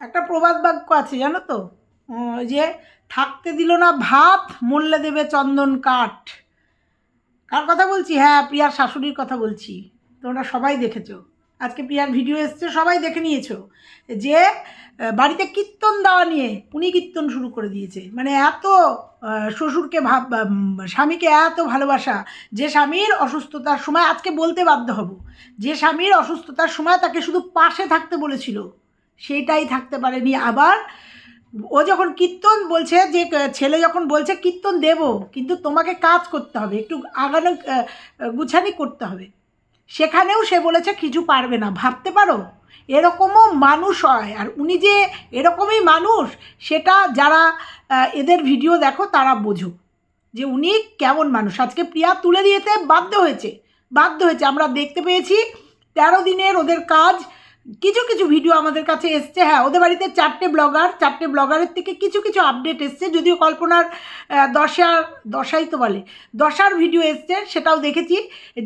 একটা প্রবাদ বাক্য আছে, জানো তো? যে, থাকতে দিল না ভাত মূল্যে দেবে চন্দন কাঠ। কার কথা বলছি? হ্যাঁ প্রিয়ার শাশুড়ির কথা বলছি। তোমরা সবাই দেখেছ। আজকে প্রিয়ার ভিডিও এসছে, সবাই দেখে নিয়েছো। যে বাড়িতে কীর্তন দেওয়া নিয়ে উনি কীর্তন শুরু করে দিয়েছে। মানে এত শ্বশুরকে ভাব স্বামীকে এত ভালোবাসা, যে স্বামীর অসুস্থতার সময়, আজকে বলতে বাধ্য হব, যে স্বামীর অসুস্থতার সময় তাকে শুধু পাশে থাকতে বলেছিল। সেইটাই থাকতে পারেনি। আবার ও যখন কীর্তন বলছে যে, ছেলে যখন বলছে, কীর্তন দেব, কিন্তু তোমাকে কাজ করতে হবে, একটু আগানো গুছানি করতে হবে। সেখানেও সে বলেছে, কিছু পারবে না। ভাবতে পারো, এরকমও মানুষ হয়। আর উনি যে এরকমই মানুষ, সেটা যারা এদের ভিডিও দেখো, তারা বোঝো যে উনি কেমন মানুষ। আজকে প্রিয়া তুলে দিয়েতে বাধ্য হয়েছে বাধ্য হয়েছে। আমরা দেখতে পেয়েছি, তেরো দিনের ওদের কাজ কিছু কিছু ভিডিও আমাদের কাছে এসছে। হ্যাঁ ওদের বাড়িতে চারটে ব্লগার চারটে ব্লগারের থেকে কিছু কিছু আপডেট এসছে। যদিও কল্পনার দশার দশাই তো বলে, দশার ভিডিও এসছে, সেটাও দেখেছি।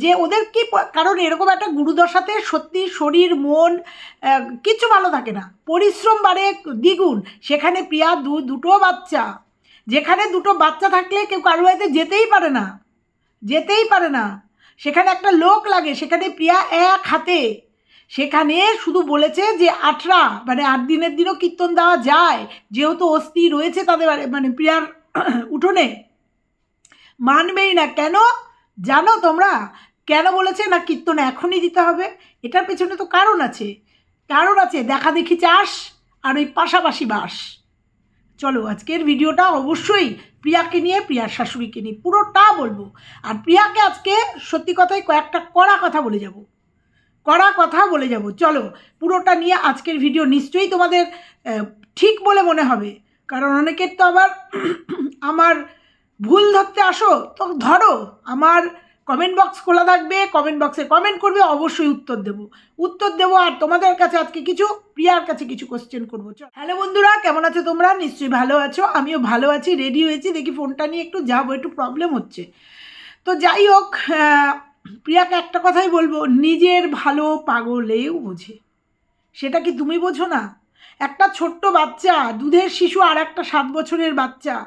যে ওদের কি কারণ এরকম একটা গুরুদশাতে সত্যি শরীর, মন কিছু ভালো থাকে না। পরিশ্রম বাড়ে দ্বিগুণ। সেখানে প্রিয়া দু, দুটো বাচ্চা। যেখানে দুটো বাচ্চা থাকলে কেউ কারও বাড়িতে যেতেই পারে না। যেতেই পারে না। সেখানে একটা লোক লাগে, সেখানে প্রিয়া এক হাতে। সেখানে শুধু বলেছে যে আটরা মানে আট দিনের দিনও কীর্তন দেওয়া যায়। যেহেতু অস্থি রয়েছে তাদের মানে প্রিয়ার উঠোনে। মানবেই না, কেন? জানো তোমরা? কেন বলেছে না কীর্তন এখনই দিতে হবে? এটার পেছনে তো কারণ আছে। কারণ আছে, দেখা দেখি চাষ আর ওই পাশাপাশি বাস। চলো, আজকের ভিডিওটা অবশ্যই প্রিয়াকে নিয়ে, প্রিয়ার শাশুড়িকে নিয়ে, পুরোটা বলব। আর প্রিয়াকে আজকে সত্যি কথাই কয়েকটা কড়া কথা বলে যাব। কড়া কথা বলে যাব। চলো, পুরোটা নিয়ে আজকের ভিডিও নিশ্চয়ই তোমাদের ঠিক বলে মনে হবে। কারণ অনেকের তো আবার আমার ভুল ধরতে আসো, তো ধরো, আমার কমেন্ট বক্স খোলা থাকবে কমেন্ট বক্সে কমেন্ট করবে, অবশ্যই উত্তর দেব। উত্তর দেবো আর তোমাদের কাছে আজকে কিছু, প্রিয়ার কাছে কিছু কোশ্চেন করব। চ হ্যালো বন্ধুরা, কেমন আছো তোমরা? নিশ্চয়ই ভালো আছো, আমিও ভালো আছি রেডি হয়েছি। দেখি ফোনটা নিয়ে একটু যাব, একটু প্রবলেম হচ্ছে। তো যাই হোক প্রিয়াকে একটা কথাই বলব, নিজের ভালো পাগলেও বোঝে। সেটা কি তুমি বোঝো না? একটা ছোট্ট বাচ্চা, দুধের শিশু আর একটা সাত বছরের বাচ্চা।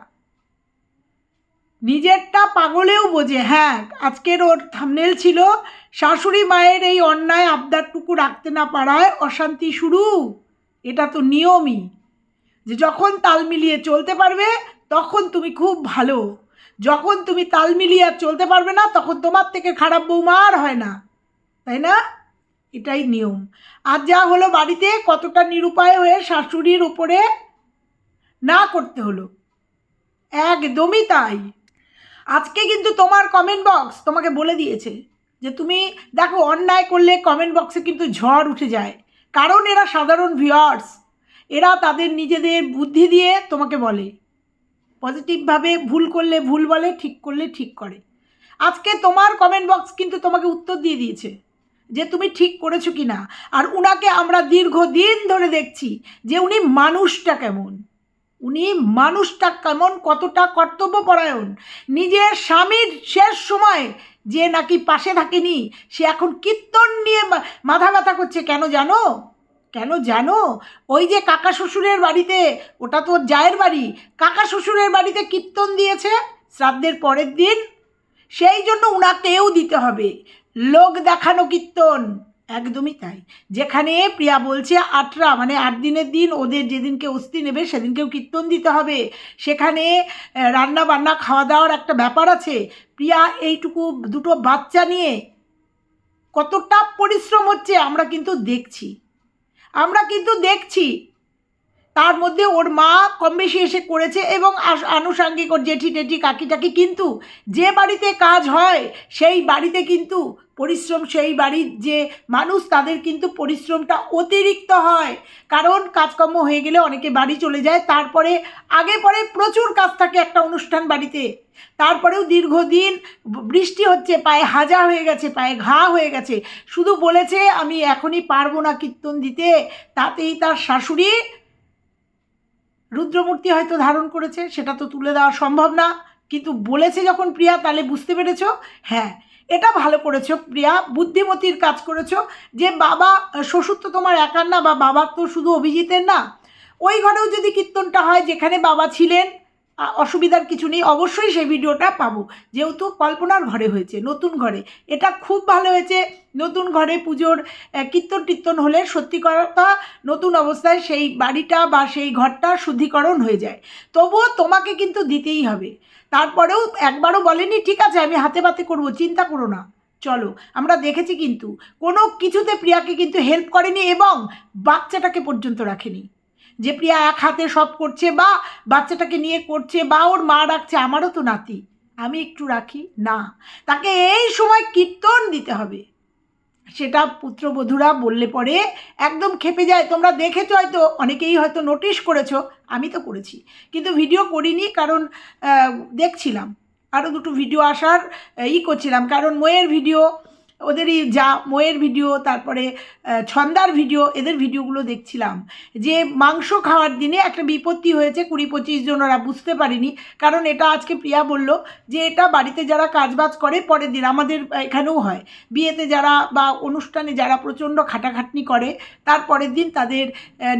নিজেরটা পাগলেও বোঝে হ্যাঁ আজকের ওর থামনেল ছিল, শাশুড়ি মায়ের এই অন্যায় আবদারটুকু রাখতে না পারায় অশান্তি শুরু। এটা তো নিয়মই। যে যখন তাল মিলিয়ে চলতে পারবে, তখন তুমি খুব ভালো। যখন তুমি তাল মিলিয়ে আর চলতে পারবে না, তখন তোমার থেকে খারাপ বৌমা আর হয় না। তাই না? এটাই নিয়ম। আর যা হলো বাড়িতে, কতটা নিরুপায় হয়ে শাশুড়ির উপরে না করতে হলো। একদমই তাই। আজকে কিন্তু তোমার কমেন্ট বক্স তোমাকে বলে দিয়েছে যে তুমি দেখো, অন্যায় করলে কমেন্ট বক্সে কিন্তু ঝড় উঠে যায়। কারণ এরা সাধারণ ভিউয়ার্স এরা তাদের নিজেদের বুদ্ধি দিয়ে তোমাকে বলে। পজিটিভভাবে ভুল করলে ভুল বলে, ঠিক করলে ঠিক করে। আজকে তোমার কমেন্ট বক্স কিন্তু তোমাকে উত্তর দিয়ে দিয়েছে যে তুমি ঠিক করেছ কি না আর উনাকে আমরা দীর্ঘদিন ধরে দেখছি যে উনি মানুষটা কেমন। উনি মানুষটা কেমন, কতটা কর্তব্যপরায়ণ। নিজের স্বামীর শেষ সময় যে নাকি পাশে থাকেনি, সে এখন কীর্তন নিয়ে মাথা ব্যথা করছে কেন জানো? কেন জানো? ওই যে কাকা শ্বশুরের বাড়িতে, ওটা তো জায়ের বাড়ি, কাকা শ্বশুরের বাড়িতে কীর্তন দিয়েছে শ্রাদ্ধের পরের দিন, সেই জন্য উনাকেও দিতে হবে। লোক দেখানো কীর্তন, একদমই তাই। যেখানে প্রিয়া বলছে, আটরা মানে আট দিনের দিন ওদের যেদিনকে অস্থি নেবে সেদিনকেও কীর্তন দিতে হবে। সেখানে রান্না বান্না খাওয়া দাওয়ার একটা ব্যাপার আছে। প্রিয়া এইটুকু দুটো বাচ্চা নিয়ে কতটা পরিশ্রম হচ্ছে আমরা কিন্তু দেখছি। আমরা কিন্তু দেখছি। তার মধ্যে ওর মা কম বেশি এসে করেছে এবং আনুষাঙ্গিক ওর জেঠি টেঠি কাকি টাকি কিন্তু যে বাড়িতে কাজ হয়, সেই বাড়িতে কিন্তু পরিশ্রম সেই বাড়ির যে মানুষ, তাদের কিন্তু পরিশ্রমটা অতিরিক্ত হয়। কারণ কাজকর্ম হয়ে গেলে অনেকে বাড়ি চলে যায়, তারপরে আগে পরে প্রচুর কাজ থাকে একটা অনুষ্ঠান বাড়িতে। তারপরেও দীর্ঘদিন বৃষ্টি হচ্ছে, পায়ে হাজা হয়ে গেছে, পায়ে ঘা হয়ে গেছে। শুধু বলেছে, আমি এখনই পারব না কীর্তন দিতে। তাতেই তার শাশুড়ি রুদ্রমূর্তি হয়তো ধারণ করেছে, সেটা তো তুলে দেওয়া সম্ভব না। কিন্তু বলেছে যখন প্রিয়া, তাহলে বুঝতে পেরেছ? হ্যাঁ। এটা ভালো করেছ, প্রিয়া। বুদ্ধিমতির কাজ করেছ। যে বাবা, শ্বশুর তো তোমার একার না, বা বাবার তো শুধু অভিজিতের না। ওই ঘরেও যদি কীর্তনটা হয়, যেখানে বাবা ছিলেন অসুবিধার কিছু নেই, অবশ্যই সেই ভিডিওটা পাবো। যেহেতু কল্পনার ঘরে হয়েছে, নতুন ঘরে। এটা খুব ভালো হয়েছে, নতুন ঘরে পুজোর কীর্তন টীর্তন হলে সত্যি কথা নতুন অবস্থায় সেই বাড়িটা বা সেই ঘরটা শুদ্ধিকরণ হয়ে যায়। তবুও তোমাকে কিন্তু দিতেই হবে। তারপরেও একবারও বলেনি, ঠিক আছে, আমি হাতে পাতে করব, চিন্তা করো না। চলো, আমরা দেখেছি কিন্তু। কোনো কিছুতে প্রিয়াকে কিন্তু হেল্প করেনি এবং বাচ্চাটাকে পর্যন্ত রাখেনি। যে প্রিয়া এক হাতে সব করছে বা বাচ্চাটাকে নিয়ে করছে বা ওর মা রাখছে আমারও তো নাতি। আমি একটু রাখি? না। তাকে এই সময় কীর্তন দিতে হবে। সেটা পুত্রবধূরা বললে পরে একদম খেপে যায়। তোমরা দেখেছ হয়তো, অনেকেই হয়তো নোটিশ করেছ, আমি তো করেছি। কিন্তু ভিডিও করিনি কারণ দেখছিলাম। আরও দুটো ভিডিও আসার ই করছিলাম। কারণ ময়ের ভিডিও ওদেরই যা ময়ের ভিডিও, তারপরে ছন্দার ভিডিও, এদের ভিডিওগুলো দেখছিলাম। যে মাংস খাওয়ার দিনে একটা বিপত্তি হয়েছে কুড়ি পঁচিশ জন, ওরা বুঝতে পারেনি। কারণ এটা আজকে প্রিয়া বলল যে এটা বাড়িতে যারা কাজবাজ করে, পরের দিন আমাদের এখানেও হয়। বিয়েতে যারা বা অনুষ্ঠানে যারা প্রচণ্ড খাটাখাটনি করে, তার পরের দিন তাদের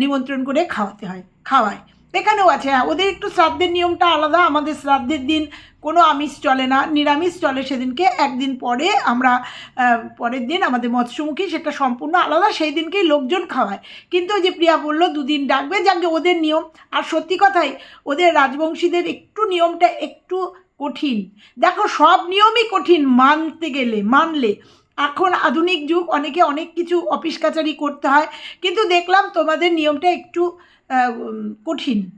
নিমন্ত্রণ করে খাওয়াতে হয়, খাওয়ায়। এখানেও আছে হ্যাঁ ওদের একটু শ্রাদ্ধের নিয়মটা আলাদা, আমাদের শ্রাদ্ধের দিন কোনো আমিষ চলে না, নিরামিষ চলে সেদিনকে, একদিন পরে আমরা পরের দিন আমাদের মৎস্যমুখী সেটা সম্পূর্ণ আলাদা, সেই দিনকেই লোকজন খাওয়ায়। কিন্তু ওই যে প্রিয়া বলল, দুদিন ডাকবে, যাকে ওদের নিয়ম, আর সত্যি কথাই, ওদের রাজবংশীদের একটু নিয়মটা একটু কঠিন। দেখো, সব নিয়মই কঠিন মানতে গেলে, মানলে। এখন আধুনিক যুগ, অনেকে অনেক কিছু অফিস কাচারি করতে হয়, কিন্তু দেখলাম তোমাদের নিয়মটা একটু কঠিন।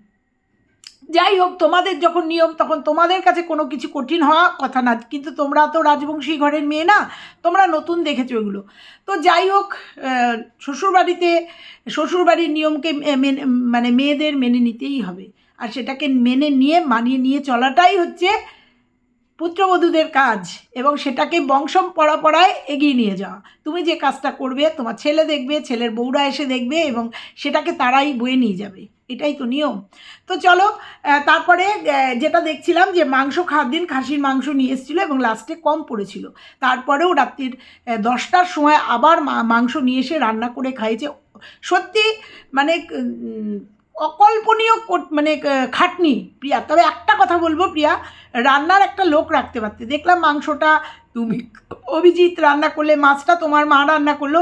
যাই হোক, তোমাদের যখন নিয়ম, তখন তোমাদের কাছে কোনো কিছু কঠিন হওয়া কথা না। কিন্তু তোমরা তো রাজবংশী ঘরের মেয়ে না, তোমরা নতুন দেখেছ এগুলো। তো যাই হোক শ্বশুরবাড়িতে, শ্বশুরবাড়ির নিয়মকে মেনে- মানে মেয়েদের মেনে নিতেই হবে। আর সেটাকে মেনে নিয়ে, মানিয়ে নিয়ে চলাটাই হচ্ছে পুত্রবধূদের কাজ এবং সেটাকে বংশ পরাপরায় এগিয়ে নিয়ে যাওয়া। তুমি যে কাজটা করবে, তোমার ছেলে দেখবে, ছেলের বউরা এসে দেখবে এবং সেটাকে তারাই বয়ে নিয়ে যাবে। এটাই তো নিয়ম। তো চলো তারপরে যেটা দেখছিলাম যে মাংস খাওয়ার দিন খাসির মাংস নিয়ে এসেছিল এবং লাস্টে কম পড়েছিল। তারপরেও রাত্রির দশটার সময় আবার মাংস নিয়ে এসে রান্না করে খাইয়েছে। সত্যি মানে অকল্পনীয় মানে খাটনি, প্রিয়া। তবে একটা কথা বলব, প্রিয়া, রান্নার একটা লোক রাখতে পারতে। দেখলাম মাংসটা তুমি অভিজিৎ রান্না করলে, মাছটা তোমার মা রান্না করল,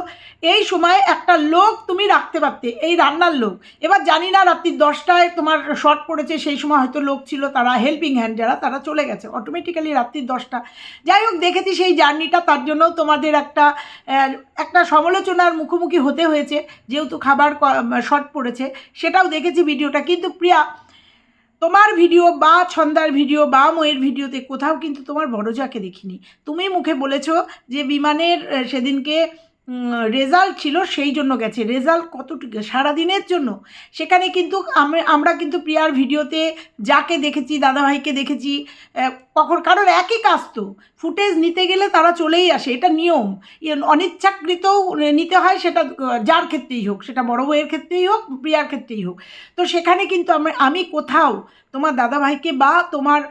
এই সময় একটা লোক তুমি রাখতে পারতে, এই রান্নার লোক। এবার জানি না রাত্রি দশটায় তোমার শর্ট পড়েছে, সেই সময় হয়তো লোক ছিল, তারা হেল্পিং হ্যান্ড যারা, তারা চলে গেছে অটোমেটিক্যালি রাত্রি দশটা। যাই হোক, দেখেছি সেই জার্নিটা তার জন্য তোমাদের একটা একটা সমালোচনার মুখোমুখি হতে হয়েছে, যেহেতু খাবার শর্ট পড়েছে, সেটাও দেখেছি ভিডিওটা কিন্তু প্রিয়া তোমার ভিডিও বা ছন্দার ভিডিও বা ময়ের ভিডিওতে কোথাও কিন্তু তোমার বড়জাকে দেখিনি। তুমি মুখে বলেছ যে বিমানের সেদিনকে রেজাল্ট ছিল সেই জন্য গেছে। রেজাল্ট কতটুকু সারাদিনের জন্য। সেখানে কিন্তু আমরা কিন্তু প্রিয়ার ভিডিওতে যাকে দেখেছি, দাদাভাইকে দেখেছি কখন কারোর একই কাজ তো। ফুটেজ নিতে গেলে তারা চলেই আসে, এটা নিয়ম। অনিচ্ছাকৃতও নিতে হয় সেটা যার ক্ষেত্রেই হোক, সেটা বড় বউয়ের ক্ষেত্রেই হোক, প্রিয়ার ক্ষেত্রেই হোক। তো সেখানে কিন্তু আমি কোথাও তোমার দাদাভাইকে বা তোমার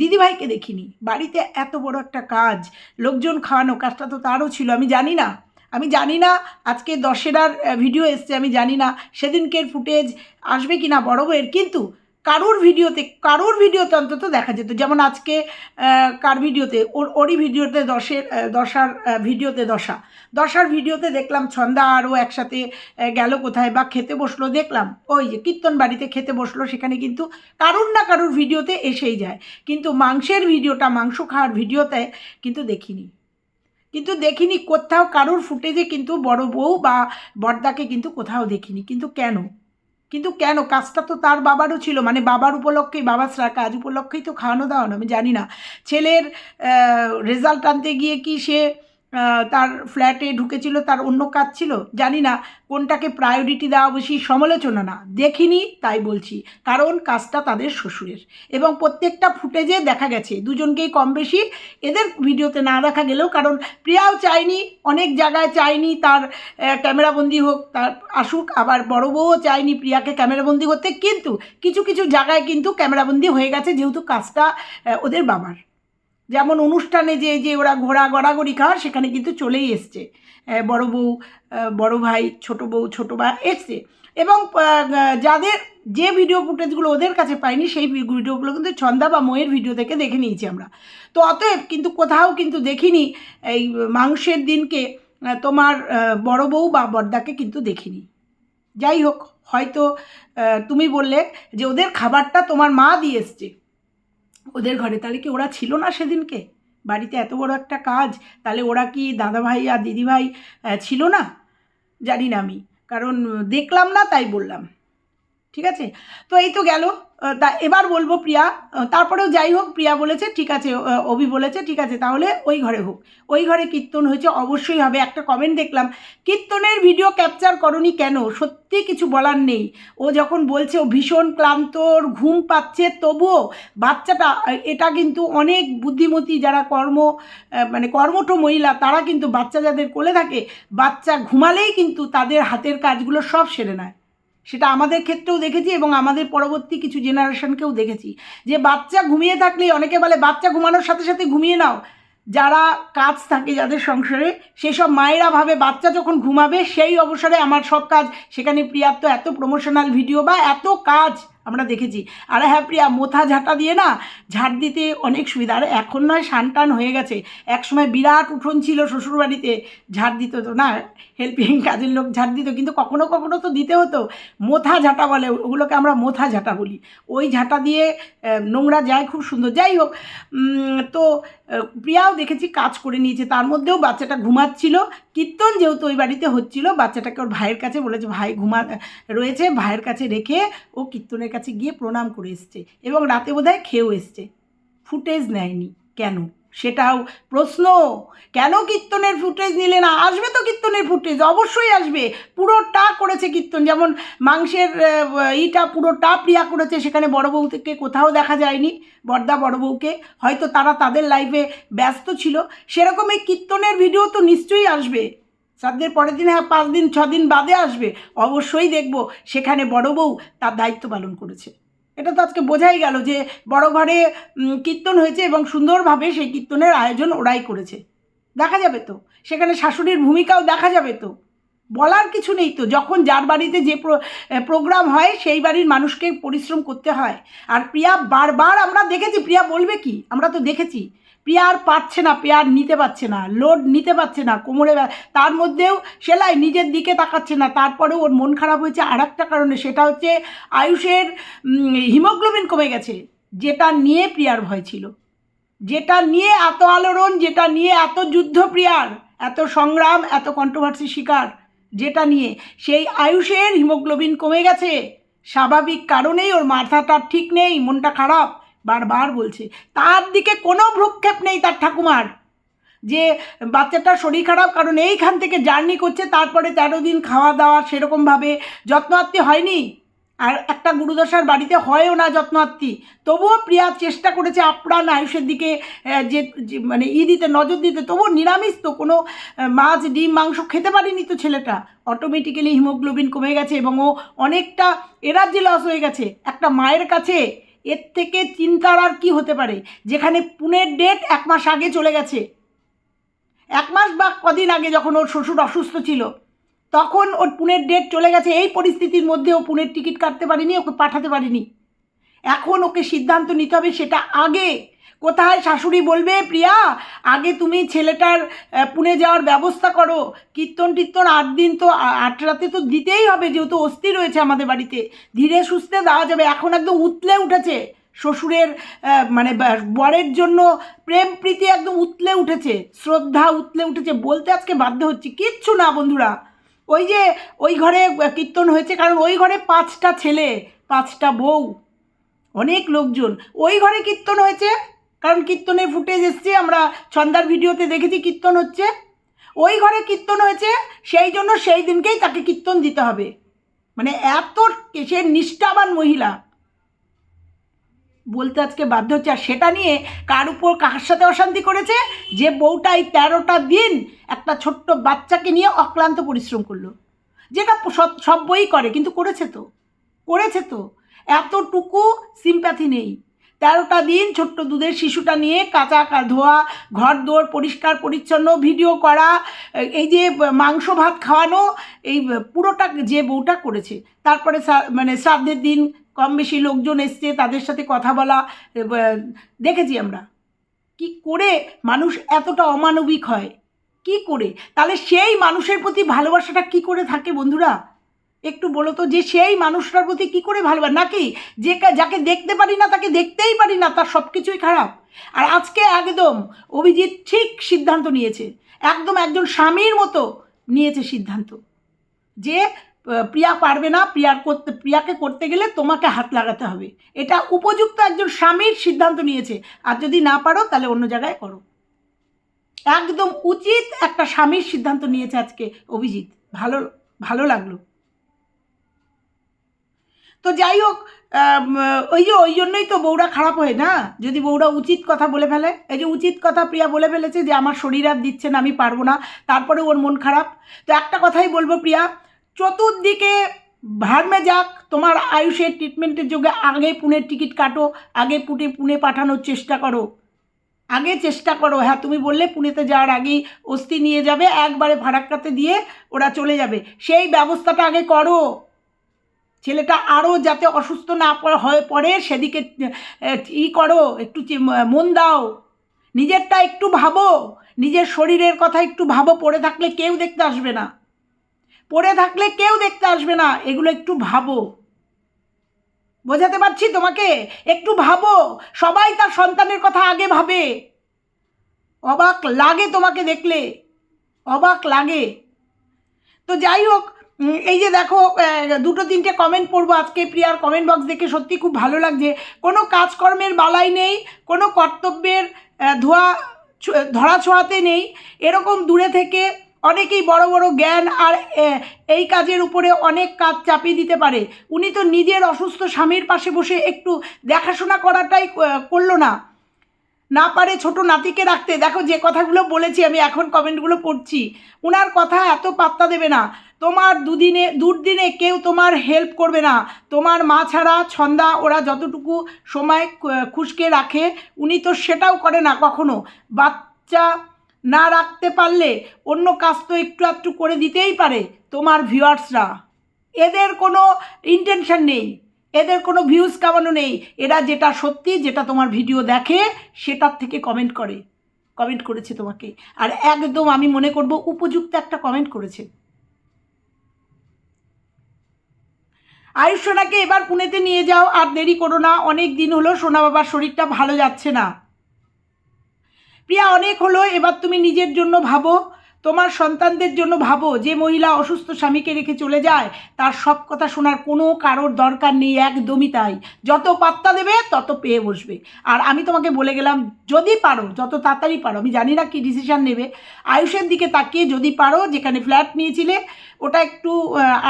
দিদিভাইকে দেখিনি। বাড়িতে এত বড় একটা কাজ, লোকজন খাওয়ানো কাজটা তো তারও ছিল, আমি জানি না। আমি জানি না, আজকে দশেরার ভিডিও এসছে, আমি জানি না। সেদিনকের ফুটেজ আসবে কি না বড় বইয়ের কিন্তু কারুর ভিডিওতে, কারোর ভিডিওতে অন্তত দেখা যেত। যেমন আজকে কার ভিডিওতে? ওর, ওরই ভিডিওতে দশের দশার ভিডিওতে দশা। দশার ভিডিওতে দেখলাম ছন্দা আরও একসাথে গেল কোথায় বা খেতে বসল দেখলাম। ওই যে কীর্তন বাড়িতে খেতে বসল, সেখানে কিন্তু কারুর না কারুর ভিডিওতে এসেই যায়। কিন্তু মাংসের ভিডিওটা, মাংস খাওয়ার ভিডিওতে কিন্তু দেখিনি। কিন্তু দেখিনি, কোথাও কারুর ফুটেজে কিন্তু বড় বউ বা বর্দাকে কিন্তু কোথাও দেখিনি। কিন্তু কেন? কিন্তু কেন? কাজটা তো তার বাবারও ছিল। মানে বাবার উপলক্ষেই বাবার কাজ উপলক্ষেই তো খাওয়ানো দাওয়ানো, আমি জানি না। ছেলের রেজাল্ট আনতে গিয়ে কি সে তার ফ্ল্যাটে ঢুকেছিল, তার অন্য কাজ ছিল, জানি না কোনটাকে প্রায়োরিটি দেওয়া বেশি সমালোচনা না, দেখিনি তাই বলছি, কারণ কাজটা তাদের শ্বশুরের। এবং প্রত্যেকটা ফুটেজে দেখা গেছে, দুজনকেই কম বেশি, এদের ভিডিওতে না দেখা গেলেও, কারণ প্রিয়াও চায়নি, অনেক জায়গায় চায়নি তার ক্যামেরাবন্দি হোক, তার আসুক, আবার বড় বউও চায়নি প্রিয়াকে ক্যামেরাবন্দি করতে, কিন্তু কিছু কিছু জায়গায় কিন্তু ক্যামেরাবন্দি হয়ে গেছে, যেহেতু কাজটা ওদের বাবার। যেমন অনুষ্ঠানে যে যে ওরা ঘোড়া গড়াগড়ি খাওয়ার, সেখানে কিন্তু চলেই এসছে। বড় বউ বড় ভাই, ছোট বউ, ছোট ভাই এসছে। এবং যাদের যে ভিডিও ফুটেজগুলো ওদের কাছে পাইনি, সেই ভিডিওগুলো কিন্তু ছন্দা বা ময়ের ভিডিও থেকে দেখে নিয়েছি আমরা। তো অতএব কিন্তু কোথাও কিন্তু দেখিনি, এই মাংসের দিনকে তোমার বড় বউ বা বড়দাকে কিন্তু দেখিনি। যাই হোক, হয়তো তুমি বললে যে ওদের খাবারটা তোমার মা দিয়ে এসছে। ওদের ঘরে। তাহলে কি ওরা ছিল না সেদিনকে? বাড়িতে এত বড় একটা কাজ, তাহলে ওরা কি দাদাভাই আর দিদিভাই ছিল না? জানি না আমি। কারণ, দেখলাম না, তাই বললাম। ঠিক আছে? তো এই তো গেল। তা এবার বলব প্রিয়া। তারপরেও যাই হোক, প্রিয়া বলেছে, ঠিক আছে অভি বলেছে, ঠিক আছে, তাহলে ওই ঘরে হোক। ওই ঘরে কীর্তন হয়েছে, অবশ্যই হবে। একটা কমেন্ট দেখলাম, কীর্তনের ভিডিও ক্যাপচার করনি কেন? সত্যি কিছু বলার নেই। ও যখন বলছে, ও ভীষণ ক্লান্ত, ওর ঘুম পাচ্ছে, তবুও বাচ্চাটা, এটা কিন্তু অনেক বুদ্ধিমতী যারা কর্ম মানে কর্মঠ মহিলা, তারা কিন্তু বাচ্চা যাদের কোলে থাকে, বাচ্চা ঘুমালেই কিন্তু তাদের হাতের কাজগুলো সব সেরে নেয়। সেটা আমাদের ক্ষেত্রেও দেখেছি এবং আমাদের পরবর্তী কিছু জেনারেশনকেও দেখেছি। যে বাচ্চা ঘুমিয়ে থাকলে অনেকে বলে, বাচ্চা ঘুমানোর সাথে সাথে ঘুমিয়ে নাও। যারা কাজ থাকে যাদের সংসারে, সেসব মায়েরা ভাবে বাচ্চা যখন ঘুমাবে, সেই অবসরে আমার সব কাজ। সেখানে প্রিয়ার এত প্রমোশনাল ভিডিও বা এত কাজ আমরা দেখেছি। আর হ্যাঁ প্রিয়া, মোথা ঝাঁটা দিয়ে না ঝাড় দিতে অনেক সুবিধা। আর এখন নয়, সানটান হয়ে গেছে। একসময় বিরাট উঠোন ছিল শ্বশুরবাড়িতে ঝাড় দিত তো না হেল্পিং কাজের লোক ঝাঁট দিত, কিন্তু কখনো কখনো তো দিতে হতো। মোথা ঝাঁটা বলে, ওগুলোকে আমরা মোথা ঝাঁটা বলি। ওই ঝাঁটা দিয়ে নোংরা যায় খুব সুন্দর। যাই হোক তো প্রিয়াও দেখেছি কাজ করে নিয়েছে। তার মধ্যেও বাচ্চাটা ঘুমাচ্ছিল। কীর্তন যেহেতু ওই বাড়িতে হচ্ছিল, বাচ্চাটাকে ওর ভাইয়ের কাছে বলেছে, ভাই, ঘুমা রয়েছে, ভাইয়ের কাছে রেখে ও কীর্তনের কাছে গিয়ে প্রণাম করে এসছে এবং রাতে বোধহয় খেয়েও এসছে। ফুটেজ নেয়নি। কেন? সেটাও প্রশ্ন। কেন কীর্তনের ফুটেজ নিলে না? আসবে তো কীর্তনের ফুটেজ অবশ্যই আসবে। পুরোটা করেছে কীর্তন, যেমন মাংসের ইটা পুরোটা প্রিয়া করেছে, সেখানে বড় বউ থেকে কোথাও দেখা যায়নি, বর্দা বড় বউকে। হয়তো তারা তাদের লাইফে ব্যস্ত ছিল। সেরকম এই কীর্তনের ভিডিও তো নিশ্চয়ই আসবে। শ্রাদ্ধের পরের দিন হ্যাঁ পাঁচ দিন, ছ দিন বাদে আসবে। অবশ্যই দেখব, সেখানে বড় বউ তার দায়িত্ব পালন করেছে। এটা তো আজকে বোঝাই গেল যে বড় ঘরে কীর্তন হয়েছে এবং সুন্দরভাবে সেই কীর্তনের আয়োজন ওরাই করেছে। দেখা যাবে তো? সেখানে শাশুড়ির ভূমিকাও দেখা যাবে তো? বলার কিছু নেই তো? যখন যার বাড়িতে যে প্রোগ্রাম হয়, সেই বাড়ির মানুষকে পরিশ্রম করতে হয়। আর প্রিয়া বারবার আমরা দেখেছি, প্রিয়া বলবে কি? আমরা তো দেখেছি। প্রিয়া আর পাচ্ছে না, পেয়ার নিতে পারছে না লোড নিতে পারছে না, কোমরে তার মধ্যেও সেলাই নিজের দিকে তাকাচ্ছে না, তারপরেও ওর মন খারাপ হয়েছে। আর একটা কারণে সেটা হচ্ছে আয়ুষের হিমোগ্লোবিন কমে গেছে, যেটা নিয়ে প্রিয়ার ভয় ছিল। যেটা নিয়ে এত আলোড়ন, যেটা নিয়ে এত যুদ্ধ প্রিয়ার এত সংগ্রাম, এত কন্ট্রোভার্সি শিকার, যেটা নিয়ে সেই আয়ুষের হিমোগ্লোবিন কমে গেছে। স্বাভাবিক কারণেই ওর মাথাটা ঠিক নেই, মনটা খারাপ। বারবার বলছে। তার দিকে কোনো ভ্রুক্ষেপ নেই তার ঠাকুমার। যে বাচ্চাটার শরীর খারাপ, কারণ এইখান থেকে জার্নি করছে, তারপরে তেরো দিন খাওয়া দাওয়া সেরকমভাবে যত্ন আত্মী হয়নি। আর একটা গুরুদশার বাড়িতে হয়ও না যত্নার্থী তবুও প্রিয়া চেষ্টা করেছে আপ্রাণ আয়ুষের দিকে যে মানে ই দিতে, নজর দিতে। তবুও নিরামিষ তো, কোনো মাছ, ডিম, মাংস খেতে পারেনি তো ছেলেটা। অটোমেটিক্যালি হিমোগ্লোবিন কমে গেছে এবং ও অনেকটা এনার্জি লস হয়ে গেছে। একটা মায়ের কাছে এর থেকে চিন্তার আর কি হতে পারে? যেখানে পুনের ডেট এক মাস আগে চলে গেছে। এক মাস বা কদিন আগে যখন ওর শ্বশুর অসুস্থ ছিল, তখন ওর পুনের ডেট চলে গেছে। এই পরিস্থিতির মধ্যে ও পুনের টিকিট কাটতে পারিনি, ওকে পাঠাতে পারিনি। এখন ওকে সিদ্ধান্ত নিতে হবে সেটা আগে। কোথায় শাশুড়ি বলবে, প্রিয়া? আগে তুমি ছেলেটার পুনে যাওয়ার ব্যবস্থা করো। কীর্তন টীর্তন আট দিন তো আট রাতে তো দিতেই হবে, যেহেতু অস্থি রয়েছে আমাদের বাড়িতে। ধীরে সুস্থে দেওয়া যাবে। এখন একদম উতলে উঠেছে। শ্বশুরের মানে বরের জন্য প্রেম প্রীতি একদম উতলে উঠেছে। শ্রদ্ধা উতলে উঠেছে। বলতে আজকে বাধ্য হচ্ছি। কিচ্ছু না, বন্ধুরা। ওই যে, ওই ঘরে কীর্তন হয়েছে, কারণ ওই ঘরে পাঁচটা ছেলে, পাঁচটা বউ, অনেক লোকজন। ওই ঘরে কীর্তন হয়েছে? কারণ কীর্তনের ফুটেজ এসছে, আমরা ছন্দার ভিডিওতে দেখেছি কীর্তন হচ্ছে। ওই ঘরে কীর্তন হয়েছে, সেই জন্য সেই দিনকেই তাকে কীর্তন দিতে হবে। মানে এত সে নিষ্ঠাবান মহিলা। বলতে আজকে বাধ্য হচ্ছে, আর সেটা নিয়ে কার উপর কার সাথে অশান্তি করেছে? যে বউটা এই তেরোটা দিন একটা ছোট্ট বাচ্চাকে নিয়ে অক্লান্ত পরিশ্রম করল। যেটা সব বই করে, কিন্তু করেছে তো। করেছে তো। এতটুকু সিম্প্যাথি নেই। তেরোটা দিন ছোট্ট দুধের শিশুটা নিয়ে কাঁচা ধোয়া, ঘর দোর পরিষ্কার পরিচ্ছন্ন, ভিডিও করা এই যে মাংস ভাত খাওয়ানো, এই পুরোটা যে বউটা করেছে। তারপরে মানে শ্রাদ্ধের দিন কম বেশি লোকজন এসছে, তাদের সাথে কথা বলা দেখেছি আমরা। কি করে মানুষ এতটা অমানবিক হয়? কি করে? তাহলে সেই মানুষের প্রতি ভালোবাসাটা কি করে থাকে বন্ধুরা? একটু বলো তো যে সেই মানুষটার প্রতি কী করে ভালোবাসা? নাকি যে যাকে দেখতে পারি না, তাকে দেখতেই পারি না, তার সব কিছুই খারাপ? আর আজকে একদম অভিজিৎ ঠিক সিদ্ধান্ত নিয়েছে। একদম একজন স্বামীর মতো নিয়েছে সিদ্ধান্ত। যে প্রিয়া পারবে না, প্রিয়ার করতে, প্রিয়াকে করতে গেলে তোমাকে হাত লাগাতে হবে। এটা উপযুক্ত একজন স্বামীর সিদ্ধান্ত নিয়েছে। আর যদি না পারো, তাহলে অন্য জায়গায় করো। একদম উচিত একটা স্বামীর সিদ্ধান্ত নিয়েছে আজকে অভিজিৎ। ভালো ভালো লাগল। তো যাই হোক ওই যে ওই জন্যই তো বউরা খারাপ হয় না। যদি বউরা উচিত কথা বলে ফেলে, এই যে উচিত কথা প্রিয়া বলে ফেলেছে যে আমার শরীর আর দিচ্ছে না, আমি পারব না, তারপরে ওর মন খারাপ। তো একটা কথাই বলব প্রিয়া, চতুর্দিকে ভার্মে যাক তোমার আয়ুষের ট্রিটমেন্টের যোগে আগে পুনের টিকিট কাটো, আগে পুনে পুনে পাঠানোর চেষ্টা করো। আগে চেষ্টা করো হ্যাঁ তুমি বললে পুনেতে যাওয়ার আগেই অস্থি নিয়ে যাবে, একবারে ফারাক্কাতে দিয়ে ওরা চলে যাবে। সেই ব্যবস্থাটা আগে করো। ছেলেটা আরও যাতে অসুস্থ না হয়ে পড়ে, সেদিকে ই করো, একটু মন দাও। নিজেরটা একটু ভাবো। নিজের শরীরের কথা একটু ভাবো। পড়ে থাকলে কেউ দেখতে আসবে না। পড়ে থাকলে কেউ দেখতে আসবে না। এগুলো একটু ভাবো। বোঝাতে পারছি তোমাকে? একটু ভাবো। সবাই তার সন্তানের কথা আগে ভাবে। অবাক লাগে তোমাকে দেখলে। অবাক লাগে। তো যাই হোক এই যে দেখো দুটো তিনটে কমেন্ট পড়ব আজকে, প্রিয়ার কমেন্ট বক্স দেখে সত্যি খুব ভালো লাগছে। কোনো কাজকর্মের বালাই নেই, কোনো কর্তব্যের ধোয়া ধরা ছোঁয়াতে নেই। এরকম দূরে থেকে অনেকেই বড় বড় জ্ঞান আর এই কাজের উপরে অনেক কাজ চাপিয়ে দিতে পারে। উনি তো নিজের অসুস্থ স্বামীর পাশে বসে একটু দেখাশোনা করাটাই করল না। না পারে ছোট নাতিকে রাখতে। দেখো যে কথাগুলো বলেছি, আমি এখন কমেন্টগুলো পড়ছি। উনার কথা এত পাত্তা দেবে না। তোমার দুদিনে দুর্দিনে কেউ তোমার হেল্প করবে না। তোমার মা ছাড়া ছন্দা, ওরা যতটুকু সময় খুশকে রাখে, উনি তো সেটাও করে না কখনো। বাচ্চা না রাখতে পারলে অন্য কাজ তো একটু একটু করে দিতেই পারে তোমার ভিউয়ার্সরা এদের কোনো ইন্টেনশন নেই। এদের কোনো ভিউজ কামানো নেই। এরা যেটা সত্যি, যেটা তোমার ভিডিও দেখে, সেটার থেকে কমেন্ট করে। কমেন্ট করেছে তোমাকে। আর একদম আমি মনে করব, উপযুক্ত একটা কমেন্ট করেছে। আয়ুষ সোনাকে এবার পুনেতে নিয়ে যাও, আর দেরি করো না, অনেক দিন হলো সোনা বাবার শরীরটা ভালো যাচ্ছে না। প্রিয়া অনেক হলো, এবার তুমি নিজের জন্য ভাবো। তোমার সন্তানদের জন্য ভাবো, যে মহিলা অসুস্থ স্বামীকে রেখে চলে যায়, তার সব কথা শোনার কোনো কারোর দরকার নেই, একদমই তাই। যত পাত্তা দেবে, তত পেয়ে বসবে। আর আমি তোমাকে বলে গেলাম, যদি পারো, যত তাড়াতাড়ি পারো, আমি জানি না কি ডিসিশন নেবে। আয়ুষের দিকে তাকিয়ে যদি পারো, যেখানে ফ্ল্যাট নিয়েছিলে, ওটা একটু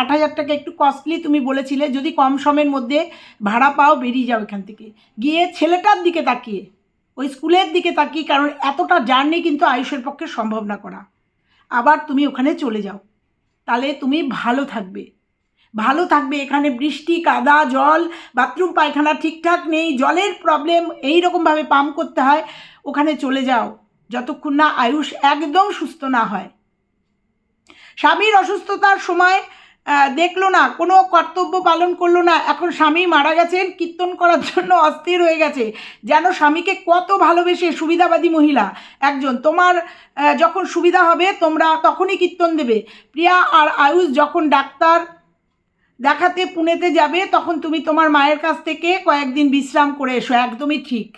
আট হাজার টাকা একটু কস্টলি তুমি বলেছিলে, যদি কম সময়ের মধ্যে ভাড়া পাও, বেরিয়ে যাও এখান থেকে। গিয়ে ছেলেটার দিকে তাকিয়ে, ওই স্কুলের দিকে তাকিয়ে, কারণ এতটা জার্নি কিন্তু আয়ুষের পক্ষে সম্ভব না করা। আবার তুমি ওখানে চলে যাও। তাহলে তুমি ভালো থাকবে। ভালো থাকবে এখানে বৃষ্টি, কাদা, জল বাথরুম পায়খানা ঠিকঠাক নেই, জলের প্রবলেম এই রকমভাবে পাম্প করতে হয়, ওখানে চলে যাও, যতক্ষণ না আয়ুষ একদম সুস্থ না হয়। স্বামীর অসুস্থতার সময় দেখল না, কোনো কর্তব্য পালন করল না। এখন স্বামী মারা গেছেন, কীর্তন করার জন্য অস্থির হয়ে গেছে। যেন স্বামীকে কত ভালোবেসে সুবিধাবাদী মহিলা একজন। তোমার যখন সুবিধা হবে, তোমরা তখনই কীর্তন দেবে। প্রিয়া আর আয়ুষ যখন ডাক্তার দেখাতে পুনেতে যাবে, তখন তুমি তোমার মায়ের কাছ থেকে কয়েকদিন বিশ্রাম করে এসো। একদমই ঠিক।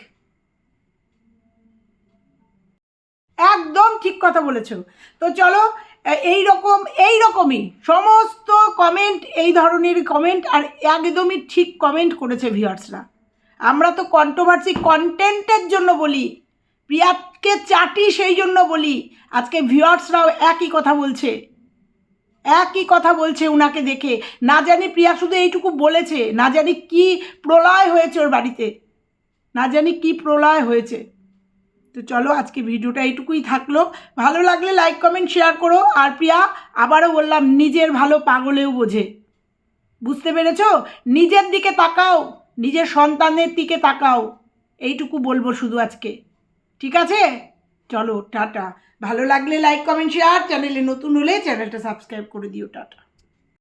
একদম ঠিক কথা বলেছ। তো চলো এই রকম, এই রকমই। সমস্ত কমেন্ট এই ধরনের কমেন্ট আর একদমই ঠিক কমেন্ট করেছে ভিউয়ার্সরা আমরা তো কন্ট্রোভার্সি কন্টেন্টের জন্য বলি প্রিয়াকে চাটি সেই জন্য বলি, আজকে ভিউয়ার্সরাও একই কথা বলছে। একই কথা বলছে উনাকে দেখে। না জানি প্রিয়া শুধু এইটুকু বলেছে, না জানি কি প্রলয় হয়েছে ওর বাড়িতে। না জানি কি প্রলয় হয়েছে। তো চলো আজকে ভিডিওটা এইটুকুই থাকল। ভালো লাগলে লাইক কমেন্ট শেয়ার করো। আর প্রিয়া, আবারও বললাম, নিজের ভালো পাগলেও বোঝে। বুঝতে পেরেছ? নিজের দিকে তাকাও। নিজের সন্তানের দিকে তাকাও। এইটুকু বলব শুধু আজকে। ঠিক আছে? চলো, টাটা। ভালো লাগলে লাইক কমেন্ট শেয়ার চ্যানেলে নতুন হলে চ্যানেলটা সাবস্ক্রাইব করে দিও, টাটা।